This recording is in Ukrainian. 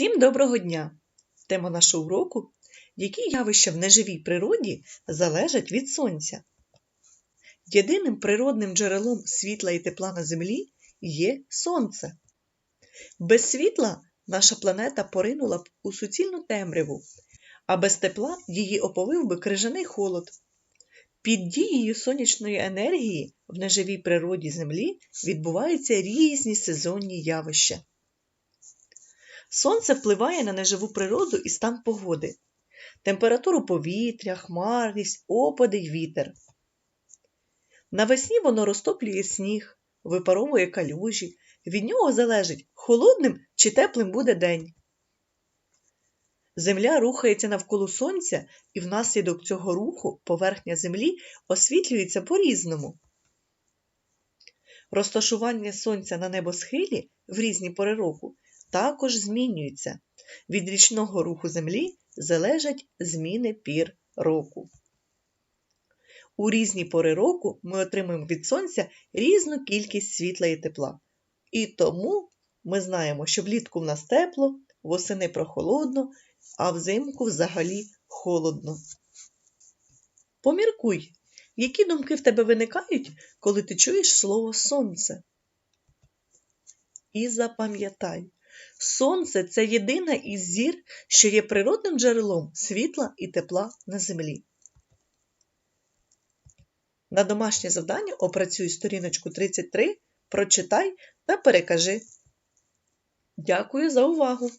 Всім доброго дня! Тема нашого уроку які явища в неживій природі залежать від сонця. Єдиним природним джерелом світла і тепла на землі є сонце. Без світла наша планета поринула б у суцільну темряву, а без тепла її оповив би крижаний холод. Під дією сонячної енергії в неживій природі Землі відбуваються різні сезонні явища. Сонце впливає на неживу природу і стан погоди, температуру повітря, хмарність, опади й вітер. Навесні воно розтоплює сніг, випаровує калюжі, від нього залежить, холодним чи теплим буде день. Земля рухається навколо сонця, і внаслідок цього руху поверхня землі освітлюється по-різному. Розташування сонця на небосхилі в різні пори року також змінюється. Від річного руху землі залежать зміни пір року. У різні пори року ми отримуємо від сонця різну кількість світла і тепла. І тому ми знаємо, що влітку в нас тепло, восени прохолодно, а взимку взагалі холодно. Поміркуй, які думки в тебе виникають, коли ти чуєш слово сонце. І запам'ятай, сонце це єдина із зір, що є природним джерелом світла і тепла на землі. На домашнє завдання опрацюй сторіночку 33, прочитай та перекажи. Дякую за увагу!